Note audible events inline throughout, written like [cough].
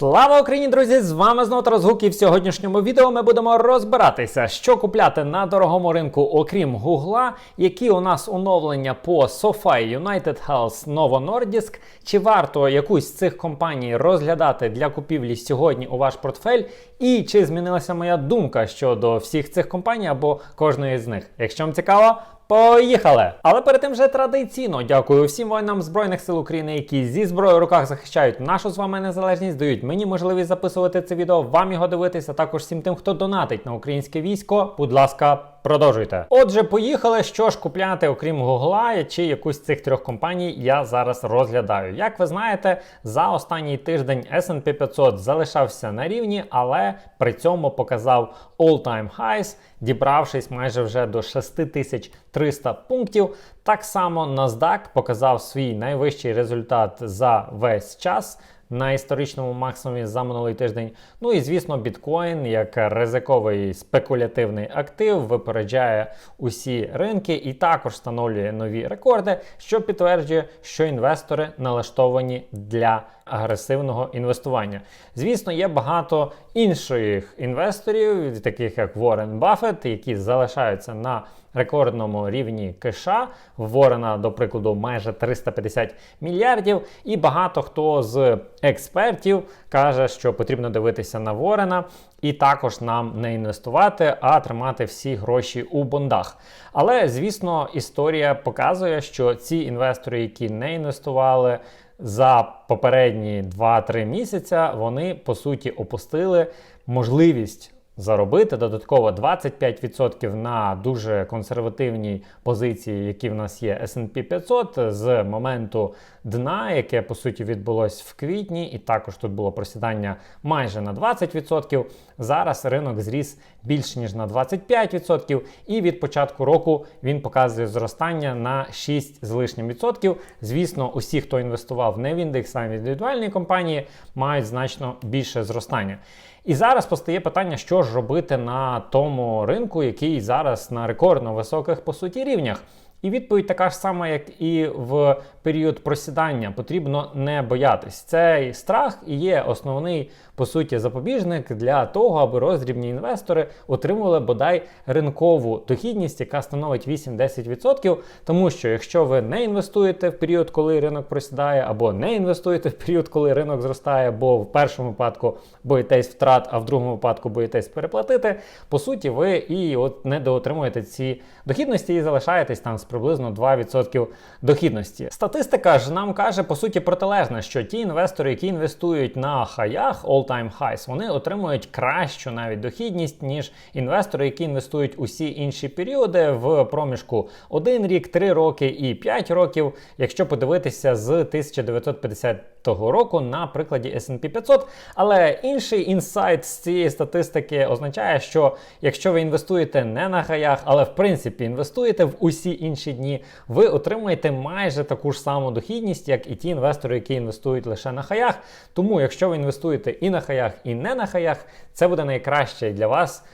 Слава Україні, друзі! З вами знову Тарас Гук і в сьогоднішньому відео ми будемо розбиратися, що купляти на дорогому ринку, окрім Гугла, які у нас оновлення по SoFi, United Health, Novo чи варто якусь з цих компаній розглядати для купівлі сьогодні у ваш портфель, і чи змінилася моя думка щодо всіх цих компаній або кожної з них. Якщо вам цікаво, Поїхали! Але перед тим вже традиційно дякую всім воїнам Збройних сил України, які зі зброєю в руках захищають нашу з вами незалежність, дають мені можливість записувати це відео, вам його дивитися. Також всім тим, хто донатить на українське військо. Будь ласка, продовжуйте. Отже, поїхали. Що ж купляти, окрім Гугла чи якусь з цих трьох компаній, я зараз розглядаю. Як ви знаєте, за останній тиждень S&P 500 залишався на рівні, але при цьому показав all-time highs, дібравшись майже вже до 6300 пунктів. Так само NASDAQ показав свій найвищий результат за весь час. На історичному максимумі за минулий тиждень. Ну і звісно, біткоін як ризиковий спекулятивний актив випереджає усі ринки і також встановлює нові рекорди, що підтверджує, що інвестори налаштовані для агресивного інвестування. Звісно, є багато інших інвесторів, таких як Уоррен Баффет, які залишаються на рекордному рівні киша. В Ворена, до прикладу, майже 350 мільярдів. І багато хто з експертів каже, що потрібно дивитися на Ворена і також нам не інвестувати, а тримати всі гроші у бондах. Але, звісно, історія показує, що ці інвестори, які не інвестували, за попередні 2-3 місяця вони по суті опустили можливість заробити додатково 25% на дуже консервативній позиції, які в нас є S&P 500 з моменту дна, яке по суті відбулось в квітні, і також тут було просідання майже на 20%. Зараз ринок зріс більше ніж на 25%, і від початку року він показує зростання на 6 з лишнім відсотків. Звісно, усі, хто інвестував не в індекс, а в індивідуальні компанії, мають значно більше зростання. І зараз постає питання, що ж робити на тому ринку, який зараз на рекордно високих по суті рівнях. І відповідь така ж сама, як і в період просідання. Потрібно не боятись. Цей страх і є основний, по суті, запобіжник для того, аби роздрібні інвестори отримували бодай ринкову дохідність, яка становить 8-10%. Тому що якщо ви не інвестуєте в період, коли ринок просідає, або не інвестуєте в період, коли ринок зростає, бо в першому випадку боїтесь втрат, а в другому випадку боїтесь переплатити, по суті, ви і от недоотримуєте ці дохідності і залишаєтесь там з приблизно 2% дохідності. Статистика ж нам каже по суті протилежне, що ті інвестори, які інвестують на хаях all-time highs, вони отримують кращу навіть дохідність, ніж інвестори, які інвестують усі інші періоди в проміжку 1 рік, 3 роки і 5 років. Якщо подивитися з 1950 того року на прикладі S&P 500. Але інший інсайт з цієї статистики означає, що якщо ви інвестуєте не на хаях, але в принципі інвестуєте в усі інші дні, ви отримаєте майже таку ж саму дохідність, як і ті інвестори, які інвестують лише на хаях. Тому, якщо ви інвестуєте і на хаях, і не на хаях, це буде найкраще для вас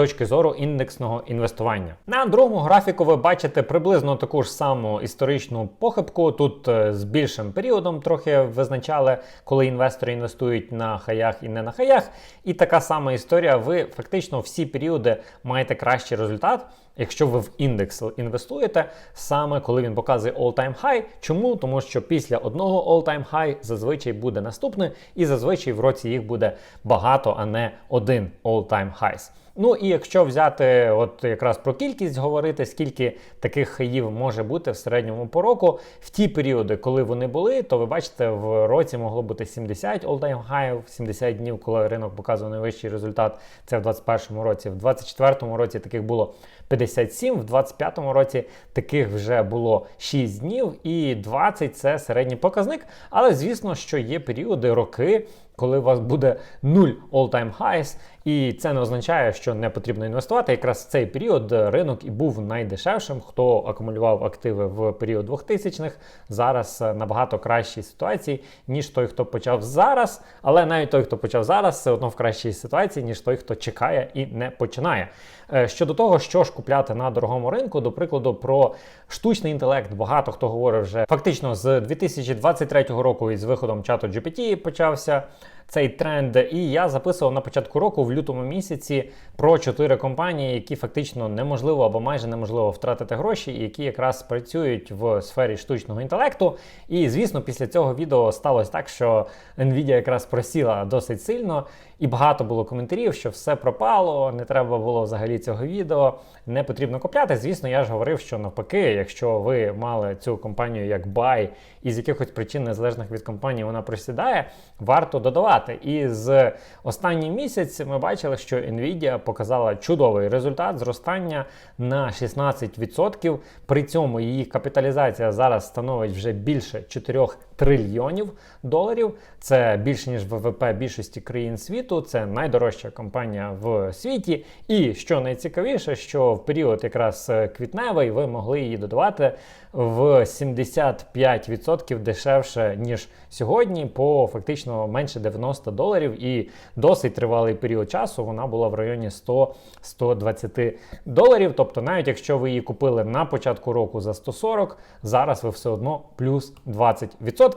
точки зору індексного інвестування. На другому графіку ви бачите приблизно таку ж саму історичну похибку. Тут е, з більшим періодом трохи визначали, коли інвестори інвестують на хаях і не на хаях. І така сама історія. Ви фактично всі періоди маєте кращий результат. Якщо ви в індекс інвестуєте, саме коли він показує all-time high. Чому? Тому що після одного all-time high зазвичай буде наступний, і зазвичай в році їх буде багато, а не один all-time highs. Ну і якщо взяти, от якраз про кількість говорити, скільки таких хаїв може бути в середньому по року, в ті періоди, коли вони були, то ви бачите, в році могло бути 70 all-time high, 70 днів, коли ринок показував найвищий результат. Це в 2021 році. В 2024 році таких було 57, в 2025 році таких вже було 6 днів, і 20 це середній показник. Але звісно, що є періоди, роки, коли у вас буде 0 all-time highs, і це не означає, що не потрібно інвестувати. Якраз в цей період ринок і був найдешевшим, хто акумулював активи в період 2000-х, зараз е, набагато кращій ситуації, ніж той, хто почав зараз. Але навіть той, хто почав зараз, все одно в кращій ситуації, ніж той, хто чекає і не починає. Е, щодо того, що ж купляти на дорогому ринку, до прикладу, про штучний інтелект, багато хто говорить вже фактично з 2023 року із виходом чату GPT почався. Цей тренд. І я записував на початку року, в лютому місяці, про чотири компанії, які фактично неможливо або майже неможливо втратити гроші, і які якраз працюють в сфері штучного інтелекту. І звісно, після цього відео сталося так, що Nvidia якраз просіла досить сильно, і багато було коментарів, що все пропало, не треба було взагалі цього відео, не потрібно купляти. Звісно, я ж говорив, що навпаки, якщо ви мали цю компанію як buy, і з якихось причин незалежних від компанії вона просідає, варто додавати. І з останній місяць ми бачили, що Nvidia показала чудовий результат зростання на 16%. При цьому її капіталізація зараз становить вже більше 4 трильйонів доларів. Це більше ніж ВВП більшості країн світу. Це найдорожча компанія в світі. І що найцікавіше, що в період якраз квітневий ви могли її додавати в 75% дешевше ніж сьогодні, по фактично менше 90 доларів. І досить тривалий період часу вона була в районі 100-120 доларів. Тобто, навіть якщо ви її купили на початку року за 140, зараз ви все одно плюс 20%.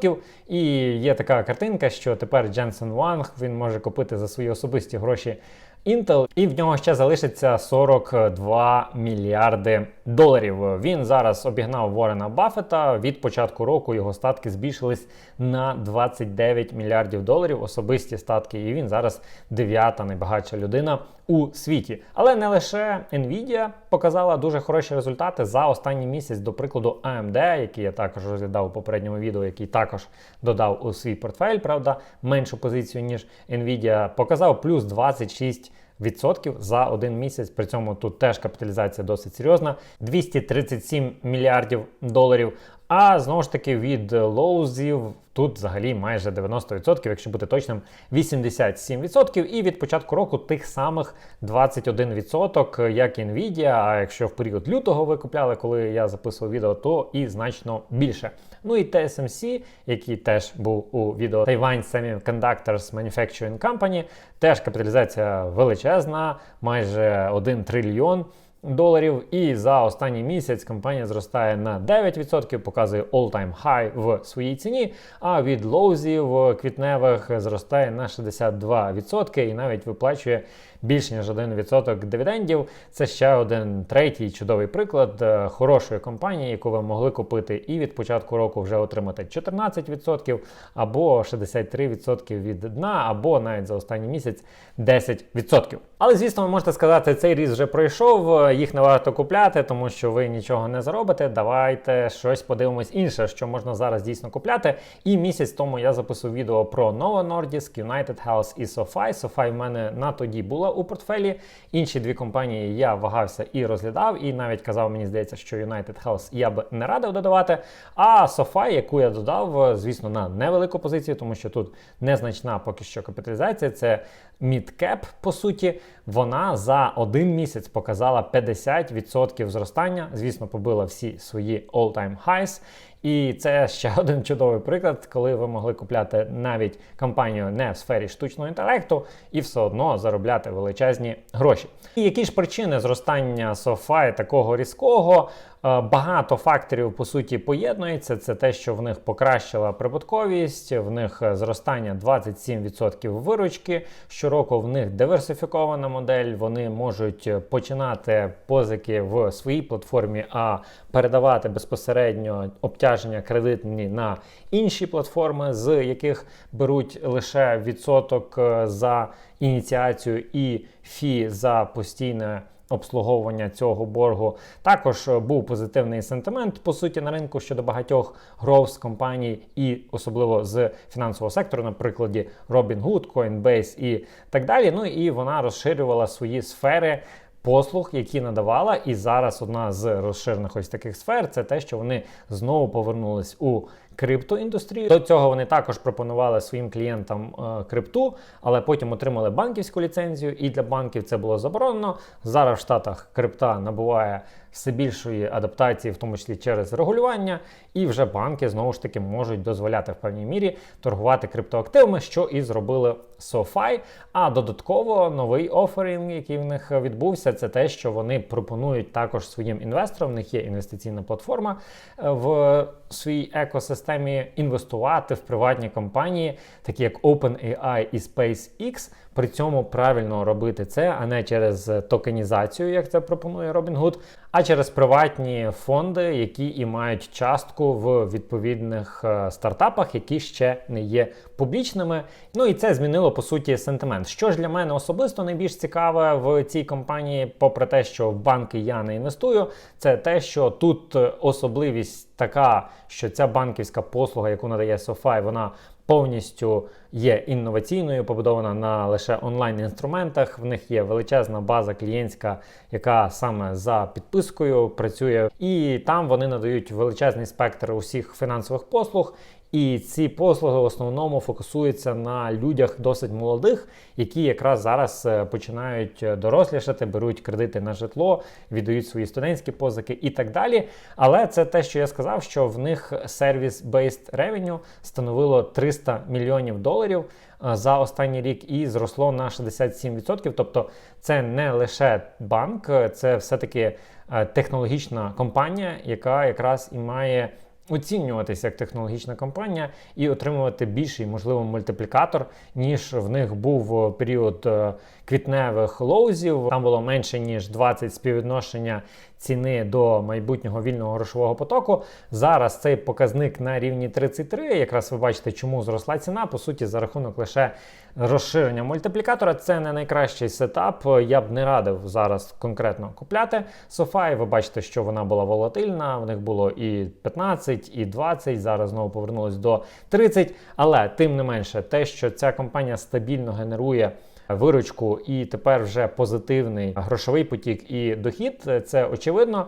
І є така картинка, що тепер Jensen Wang він може купити за свої особисті гроші. Intel, і в нього ще залишиться 42 мільярди доларів. Він зараз обігнав Ворена Баффета. Від початку року його статки збільшились на 29 мільярдів доларів. Особисті статки, і він зараз дев'ята найбагатша людина у світі. Але не лише Nvidia показала дуже хороші результати за останній місяць, до прикладу, AMD, який я також розглядав у попередньому відео, який також додав у свій портфель, правда, меншу позицію ніж Nvidia, показав плюс 26 Відсотків за один місяць. При цьому тут теж капіталізація досить серйозна: 237 мільярдів доларів. А знову ж таки від лоузів тут взагалі майже 90%, якщо бути точним, 87%. І від початку року тих самих 21%, як Nvidia. А якщо в період лютого ви купляли, коли я записував відео, то і значно більше. Ну і TSMC, який теж був у відео Taiwan Semiconductors Manufacturing Company, теж капіталізація величезна, майже 1 трильйон доларів. І за останній місяць компанія зростає на 9%, показує all-time high в своїй ціні. А від лоузів квітневих зростає на 62% і навіть виплачує більше ніж 1% дивідендів. Це ще один третій чудовий приклад е, хорошої компанії, яку ви могли купити і від початку року вже отримати 14% або 63% від дна, або навіть за останній місяць 10%. Але, звісно, ви можете сказати, цей ріст вже пройшов, їх не варто купляти, тому що ви нічого не заробите. Давайте щось подивимось інше, що можна зараз дійсно купляти. І місяць тому я записував відео про Novo Nordisk, United Health і SoFi. SoFi в мене на тоді була у портфелі. Інші дві компанії я вагався і розглядав, і навіть казав, мені здається, що United House я б не радив додавати. А SoFi, яку я додав, звісно, на невелику позицію, тому що тут незначна поки що капіталізація. Це мідкеп, по суті, вона за один місяць показала 50% зростання. Звісно, побила всі свої all-time highs. І це ще [laughs] один чудовий приклад, коли ви могли купляти навіть компанію не в сфері штучного інтелекту і все одно заробляти величезні гроші. І які ж причини зростання SoFi такого різкого? Е, багато факторів по суті поєднується. Це те, що в них покращила прибутковість, в них зростання 27% виручки. Щороку в них диверсифікована модель. Вони можуть починати позики в своїй платформі, а передавати безпосередньо обтяження кредитні на інші платформи, з яких беруть лише відсоток е, за ініціацію і фі за постійне обслуговування цього боргу. Також е, був позитивний сентимент по суті на ринку щодо багатьох гроус компаній, і особливо з фінансового сектору, на прикладі Robinhood, Coinbase і так далі. Ну і вона розширювала свої сфери. Послуг, які надавала, і зараз одна з розширених ось таких сфер це те, що вони знову повернулись у криптоіндустрію. До цього вони також пропонували своїм клієнтам е, крипту, але потім отримали банківську ліцензію, і для банків це було заборонено. Зараз в Штатах крипта набуває все більшої адаптації, в тому числі через регулювання, і вже банки знову ж таки можуть дозволяти в певній мірі торгувати криптоактивами, що і зробили SoFi. А додатково новий оферінг, який в них відбувся, це те, що вони пропонують також своїм інвесторам. В них є інвестиційна платформа е, в своїй екосистемі інвестувати в приватні компанії, такі як OpenAI і SpaceX. При цьому правильно робити це, а не через токенізацію, як це пропонує Robinhood, а через приватні фонди, які і мають частку в відповідних е, стартапах, які ще не є публічними. Ну і це змінило по суті сентимент. Що ж для мене особисто найбільш цікаве в цій компанії, попри те, що в банки я не інвестую, це те, що тут особливість така, що ця банківська послуга, яку надає SoFi, вона повністю є інноваційною, побудована на лише онлайн-інструментах. В них є величезна база клієнтська, яка саме за підпискою працює, і там вони надають величезний спектр усіх фінансових послуг. І ці послуги в основному фокусуються на людях досить молодих, які якраз зараз е, починають дорослішати, беруть кредити на житло, віддають свої студентські позики і так далі. Але це те, що я сказав, що в них сервіс-based revenue становило 300 мільйонів доларів е, за останній рік і зросло на 67%. Тобто це не лише банк, це все-таки е, технологічна компанія, яка якраз і має оцінюватися як технологічна компанія і отримувати більший, можливо, мультиплікатор, ніж в них був період е, квітневих лоузів. Там було менше ніж 20 співвідношення ціни до майбутнього вільного грошового потоку. Зараз цей показник на рівні 33. Якраз ви бачите, чому зросла ціна. По суті, за рахунок лише розширення мультиплікатора. Це не найкращий сетап. Я б не радив зараз конкретно купляти SoFi. Ви бачите, що вона була волатильна. В них було і 15, і 20. Зараз знову повернулось до 30. Але тим не менше, те, що ця компанія стабільно генерує виручку і тепер вже позитивний грошовий потік і дохід. Це очевидно.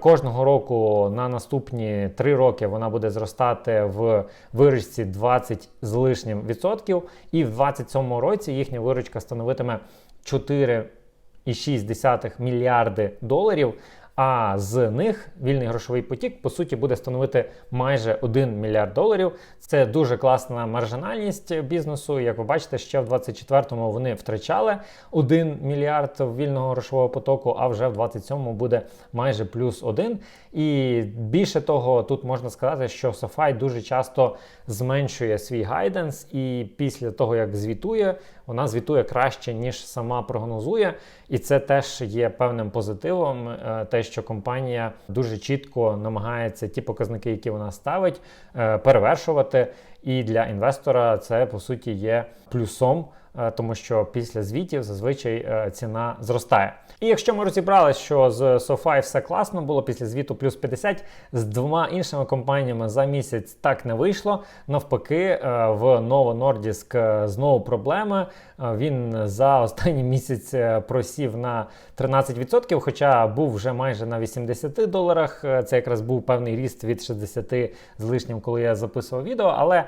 Кожного року на наступні три роки вона буде зростати в виручці 20 з лишнім відсотків, і в 2027 році їхня виручка становитиме 4,6 мільярди доларів. А з них вільний грошовий потік по суті буде становити майже 1 мільярд доларів. Це дуже класна маржинальність бізнесу. Як ви бачите, ще в 24-му вони втрачали 1 мільярд вільного грошового потоку, а вже в 27-му буде майже плюс 1. І більше того, тут можна сказати, що SoFi дуже часто зменшує свій гайденс, і після того як звітує, вона звітує краще ніж сама прогнозує. І це теж є певним позитивом. Е, те, що компанія дуже чітко намагається ті показники, які вона ставить, е, перевершувати. І для інвестора це по суті є плюсом. Е, тому що після звітів зазвичай е, ціна зростає. І якщо ми розібрали, що з SoFi все класно було після звіту плюс 50, з двома іншими компаніями за місяць так не вийшло. Навпаки, е, в Novo Nordisk знову проблеми. Він за останній місяць просів на 13%, хоча був вже майже на 80 доларах. Це якраз був певний ріст від 60 з лишнім, коли я записував відео. Але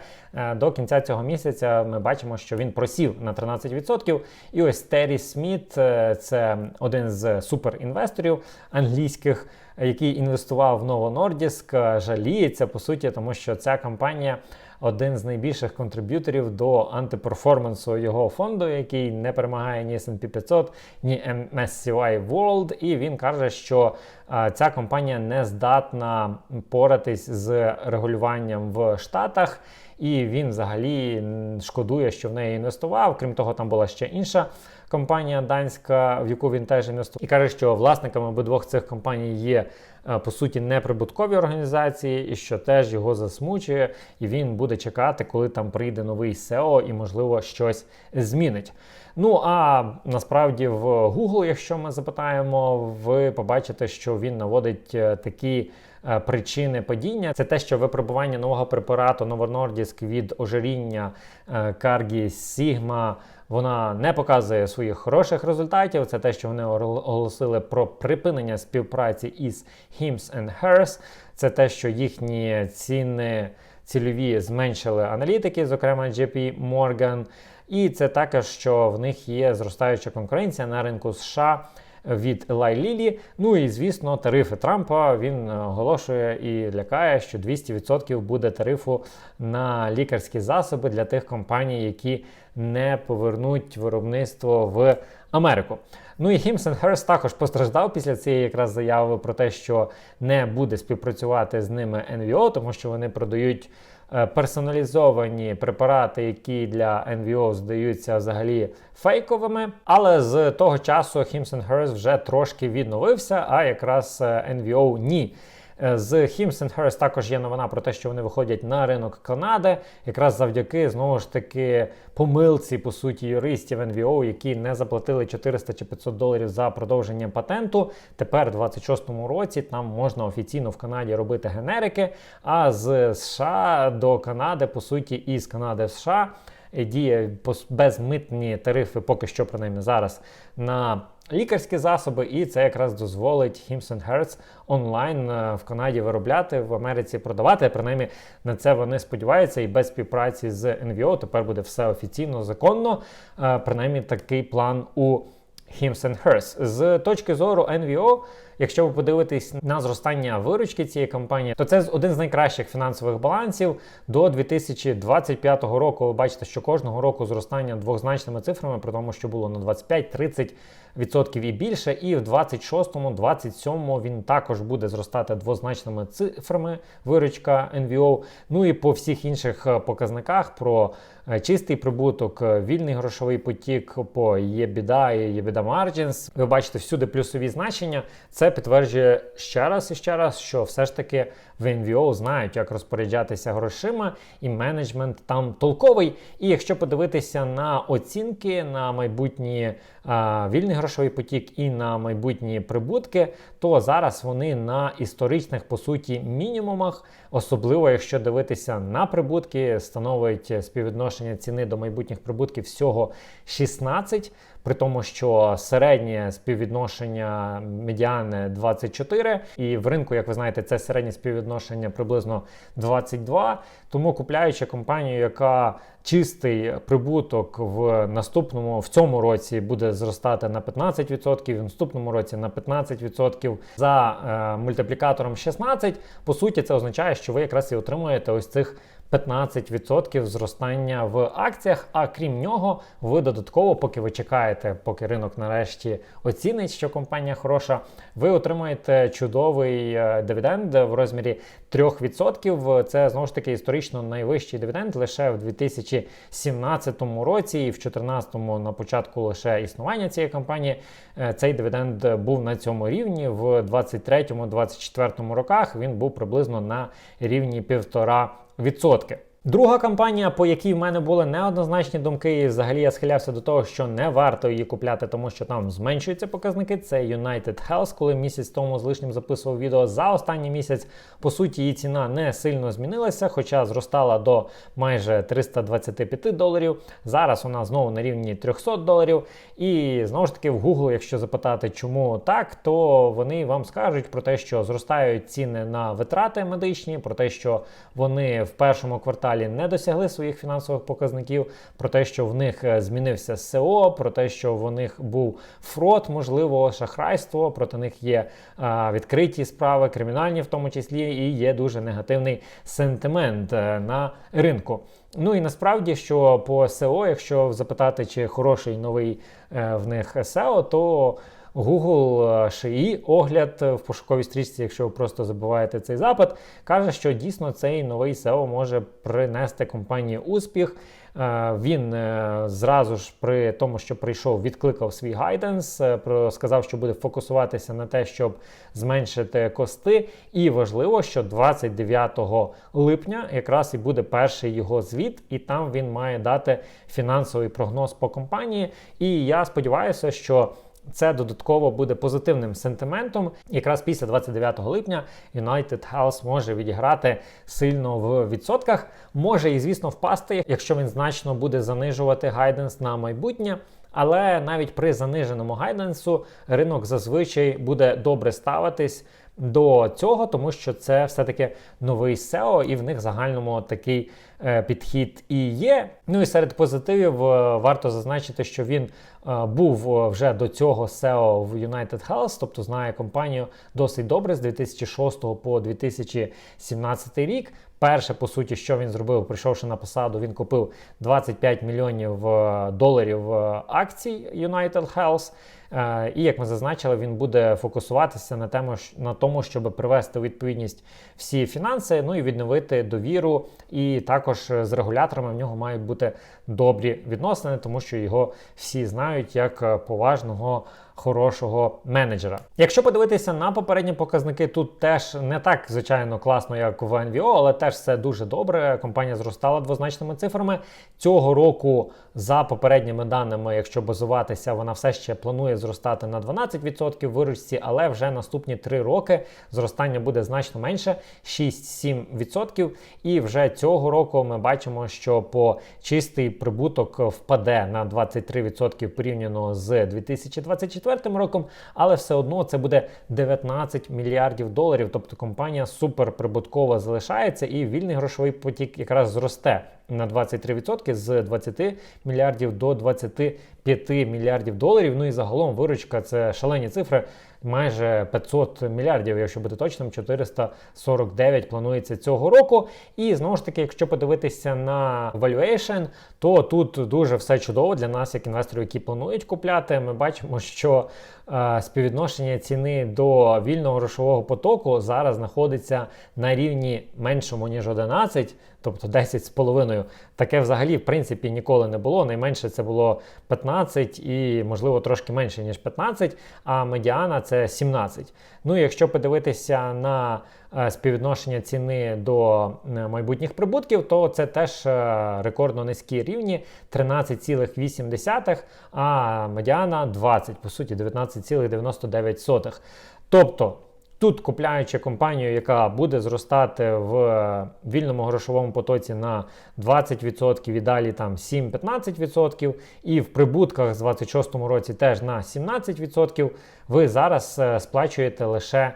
до кінця цього місяця ми бачимо, що він просів на 13%. І ось Террі Сміт, е, це один з суперінвесторів англійських, який інвестував в Nordisk, е, жаліється по суті, тому що ця компанія. Один з найбільших контриб'юторів до антиперформансу його фонду, який не перемагає ні S&P 500, ні MSCI World. І він каже, що а, ця компанія не здатна поратись з регулюванням в Штатах і він взагалі шкодує, що в неї інвестував. Крім того, там була ще інша компанія данська, в яку він теж інвестував. І каже, що власниками обидвох цих компаній є е, по суті неприбуткові організації, і що теж його засмучує, і він буде чекати, коли там прийде новий SEO і, можливо, щось змінить. Ну а насправді в Google, якщо ми запитаємо, ви побачите, що він наводить е, такі. Е, причини падіння це те, що випробування нового препарату Novo від ожиріння Cargi Sigma вона не показує своїх хороших результатів. Це те, що вони оголосили про припинення співпраці із Hims and Hers. Це те, що їхні ціни цільові зменшили аналітики, зокрема JP Morgan. І це також, що в них є зростаюча конкуренція на ринку США. Від Eli Lilly. Ну і звісно, тарифи Трампа він оголошує і лякає, що 200% буде тарифу на лікарські засоби для тих компаній, які не повернуть виробництво в Америку. Ну і Hims Hearst також постраждав після цієї якраз заяви про те, що не буде співпрацювати з ними NVO, тому що вони продають е, персоналізовані препарати, які для NVO здаються взагалі фейковими. Але з того часу Hims Hearst вже трошки відновився, а якраз е, NVO ні. Е, з Hims Hearst також є новина про те, що вони виходять на ринок Канади, якраз завдяки знову ж таки помилці, по суті, юристів НВО, які не заплатили 400 чи 500 доларів за продовження патенту. Тепер, у 26-му році, там можна офіційно в Канаді робити генерики. А з США до Канади, по суті, із Канади в США діє безмитні тарифи, поки що принаймні зараз на лікарські засоби, і це якраз дозволить Hims Hertz онлайн е, в Канаді виробляти, в Америці продавати. Принаймні на це вони сподіваються, і без співпраці з NVO тепер буде все офіційно, законно. Е, принаймні такий план у Hims Hertz. З точки зору NVO, якщо ви подивитесь на зростання виручки цієї компанії, то це один з найкращих фінансових балансів до 2025 року. Ви бачите, що кожного року зростання двозначними цифрами, при тому, що було на 25-30 відсотків і більше. І в 26-му, 27-му він також буде зростати двозначними цифрами виручка NVO. Ну і по всіх інших е, показниках про чистий прибуток, е, вільний грошовий потік по EBITDA і EBITDA Margins. Ви бачите всюди плюсові значення. Це підтверджує ще раз і ще раз, що все ж таки в NVO знають, як розпоряджатися грошима, і менеджмент там толковий. І якщо подивитися на оцінки на майбутні а, вільний грошовий потік і на майбутні прибутки, то зараз вони на історичних по суті мінімумах, особливо якщо дивитися на прибутки, становить співвідношення ціни до майбутніх прибутків всього 16 при тому, що середнє співвідношення медіани 24, і в ринку, як ви знаєте, це середнє співвідношення приблизно 22. Тому купляючи компанію, яка чистий прибуток в наступному в цьому році буде зростати на 15%, в наступному році на 15% за е, мультиплікатором 16, по суті, це означає, що ви якраз і отримуєте ось цих. 15% зростання в акціях. А крім нього, ви додатково, поки ви чекаєте, поки ринок нарешті оцінить, що компанія хороша, ви отримаєте чудовий е, дивіденд в розмірі 3%. Це знову ж таки історично найвищий дивіденд лише в 2017 році, і в 2014 на початку лише існування цієї компанії. Е, цей дивіденд був на цьому рівні. В 2023-2024 роках він був приблизно на рівні півтора відсотки. Друга компанія, по якій в мене були неоднозначні думки, і взагалі я схилявся до того, що не варто її купляти, тому що там зменшуються показники. Це United Health, коли місяць тому з лишнім записував відео за останній місяць. По суті, її ціна не сильно змінилася, хоча зростала до майже 325 доларів. Зараз вона знову на рівні 300 доларів. І знову ж таки, в Google, якщо запитати, чому так, то вони вам скажуть про те, що зростають ціни на витрати медичні, про те, що вони в першому кварталі далі не досягли своїх фінансових показників, про те, що в них е, змінився СО, про те, що в них був фрод, можливо, шахрайство, проти них є відкриті справи, кримінальні в тому числі, і є дуже негативний сентимент е, на ринку. Ну і насправді, що по СО, якщо запитати, чи хороший новий е, в них СЕО, то Google шиї огляд в пошуковій стрічці, якщо ви просто забуваєте цей запит, каже, що дійсно цей новий SEO може принести компанії успіх. Е, він е, зразу ж при тому, що прийшов, відкликав свій гайденс, е, сказав, що буде фокусуватися на те, щоб зменшити кости. І важливо, що 29 липня якраз і буде перший його звіт, і там він має дати фінансовий прогноз по компанії. І я сподіваюся, що це додатково буде позитивним сентиментом. Якраз після 29 липня United House може відіграти сильно в відсотках. Може і, звісно, впасти, якщо він значно буде занижувати гайденс на майбутнє. Але навіть при заниженому гайденсу ринок зазвичай буде добре ставитись до цього, тому що це все-таки новий SEO, і в них загальному такий е, підхід і є. Ну і серед позитивів е, варто зазначити, що він е, був вже до цього SEO в United Health, тобто знає компанію досить добре з 2006 по 2017 рік. Перше, по суті, що він зробив, прийшовши на посаду, він купив 25 мільйонів доларів акцій United Health. Е, І як ми зазначили, він буде фокусуватися на тему на тому, щоб привести відповідність всі фінанси, ну і відновити довіру. І також е, з регуляторами в нього мають бути добрі відносини, тому що його всі знають як е, поважного. Хорошого менеджера. Якщо подивитися на попередні показники, тут теж не так звичайно класно, як в NVO, але теж все дуже добре. Компанія зростала двозначними цифрами. Цього року, за попередніми даними, якщо базуватися, вона все ще планує зростати на 12% в виручці, але вже наступні 3 роки зростання буде значно менше 6-7%. І вже цього року ми бачимо, що по чистий прибуток впаде на 23% порівняно з 2024 роком, але все одно це буде 19 мільярдів доларів. Тобто компанія суперприбуткова залишається, і вільний грошовий потік якраз зросте на 23% з 20 мільярдів до 25 мільярдів доларів. Ну і загалом виручка це шалені цифри. Майже 500 мільярдів, якщо бути точним, 449 планується цього року. І знову ж таки, якщо подивитися на valuation, то тут дуже все чудово для нас, як інвесторів, які планують купляти. Ми бачимо, що е, співвідношення ціни до вільного грошового потоку зараз знаходиться на рівні меншому ніж 11, тобто 10,5. Таке взагалі в принципі ніколи не було. Найменше це було 15 і, можливо, трошки менше ніж 15, а медіана це 17. Ну якщо подивитися на е, співвідношення ціни до е, майбутніх прибутків, то це теж е, рекордно низькі рівні 13,8, а медіана 20, по суті, 19,99. Тобто. Тут купляючи компанію, яка буде зростати в вільному грошовому потоці на 20% і далі там 7-15%, і в прибутках з 26 році теж на 17%, ви зараз е, сплачуєте лише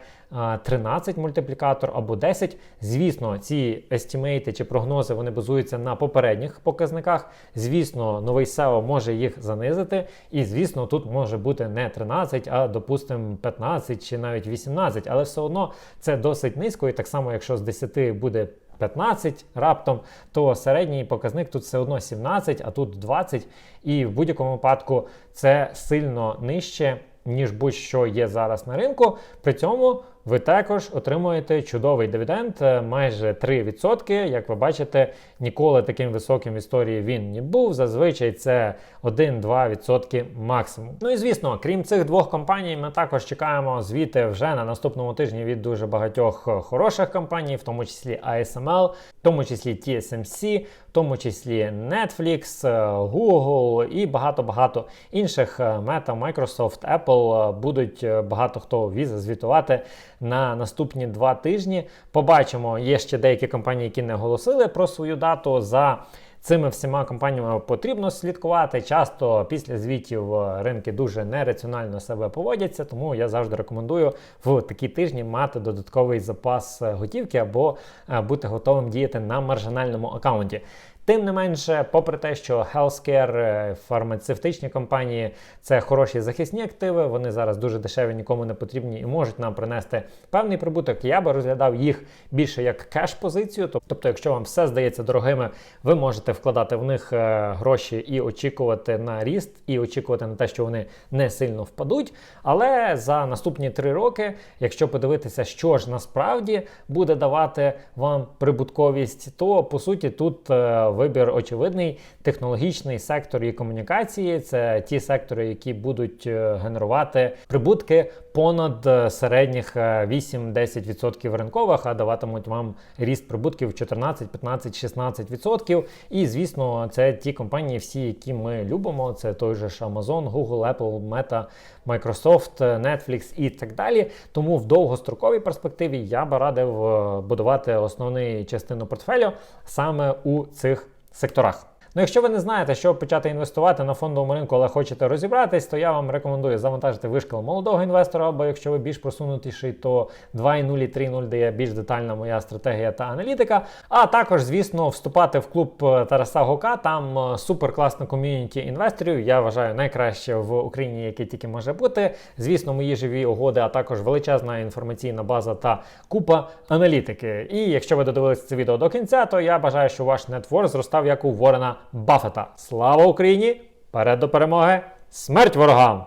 13 мультиплікатор або 10. Звісно, ці естімейти чи прогнози вони базуються на попередніх показниках. Звісно, новий SEO може їх занизити, і звісно, тут може бути не 13, а допустимо 15 чи навіть 18, але все одно це досить низько, і так само, якщо з 10 буде 15 раптом, то середній показник тут все одно 17, а тут 20. І в будь-якому випадку це сильно нижче, ніж будь-що є зараз на ринку. При цьому ви також отримуєте чудовий дивіденд, е, майже 3%. Як ви бачите, ніколи таким високим в історії він не був. Зазвичай це 1-2% максимум. Ну і звісно, крім цих двох компаній, ми також чекаємо звіти вже на наступному тижні від дуже багатьох е, хороших компаній, в тому числі ASML, в тому числі TSMC, в тому числі Netflix, е, Google і багато-багато інших Meta, Microsoft, Apple. Будуть багато хто віза звітувати на наступні два тижні. Побачимо, є ще деякі компанії, які не оголосили про свою дату. За цими всіма компаніями потрібно слідкувати. Часто після звітів е, ринки дуже нераціонально себе поводяться, тому я завжди рекомендую в такі тижні мати додатковий запас е, готівки або е, бути готовим діяти на маржинальному аккаунті. Тим не менше, попри те, що healthcare, е, фармацевтичні компанії це хороші захисні активи, вони зараз дуже дешеві, нікому не потрібні і можуть нам принести певний прибуток. Я би розглядав їх більше як кеш-позицію. Тобто, якщо вам все здається дорогими, ви можете вкладати в них е, гроші і очікувати на ріст, і очікувати на те, що вони не сильно впадуть. Але за наступні три роки, якщо подивитися, що ж насправді буде давати вам прибутковість, то по суті тут е, вибір очевидний. Технологічний сектор і комунікації це ті сектори, які будуть е, генерувати прибутки понад е, середніх е, 8-10% ринкових, а даватимуть вам ріст прибутків 14, 15, 16%. І звісно, це ті компанії, всі, які ми любимо. Це той же ж Amazon, Google, Apple, Meta, Microsoft, Netflix і так далі. Тому в довгостроковій перспективі я би радив е, будувати основну частину портфелю саме у цих секторах. Ну, якщо ви не знаєте, що почати інвестувати на фондовому ринку, але хочете розібратись, то я вам рекомендую завантажити вишкіл молодого інвестора, або якщо ви більш просунутіший, то 2.0 і 3.0, де є більш детальна моя стратегія та аналітика. А також, звісно, вступати в клуб е, Тараса Гока. Там е, супер класна ком'юніті інвесторів. Я вважаю найкраще в Україні, яке тільки може бути. Звісно, мої живі угоди, а також величезна інформаційна база та купа аналітики. І якщо ви додивилися це відео до кінця, то я бажаю, що ваш нетворк зростав як у Ворена Баффета. Слава Україні! Перед до перемоги! Смерть ворогам!